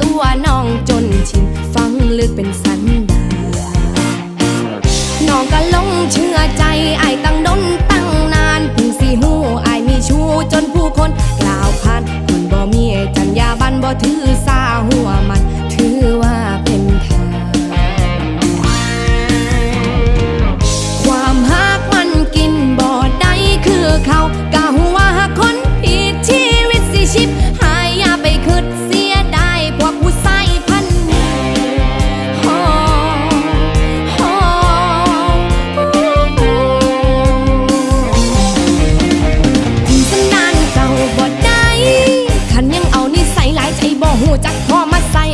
ตัวน้องจนชินฟังลึกเป็นสันดานน้องก็หลงเชื่อใจไอ้ตั้งดนตั้งนานพึ่งสีหูไอ้มีชู้จนผู้คนกล่าวพานคนบ่มีจัญญาบันบ่ถือสาหู ใจบ่หูจักพอมาใส่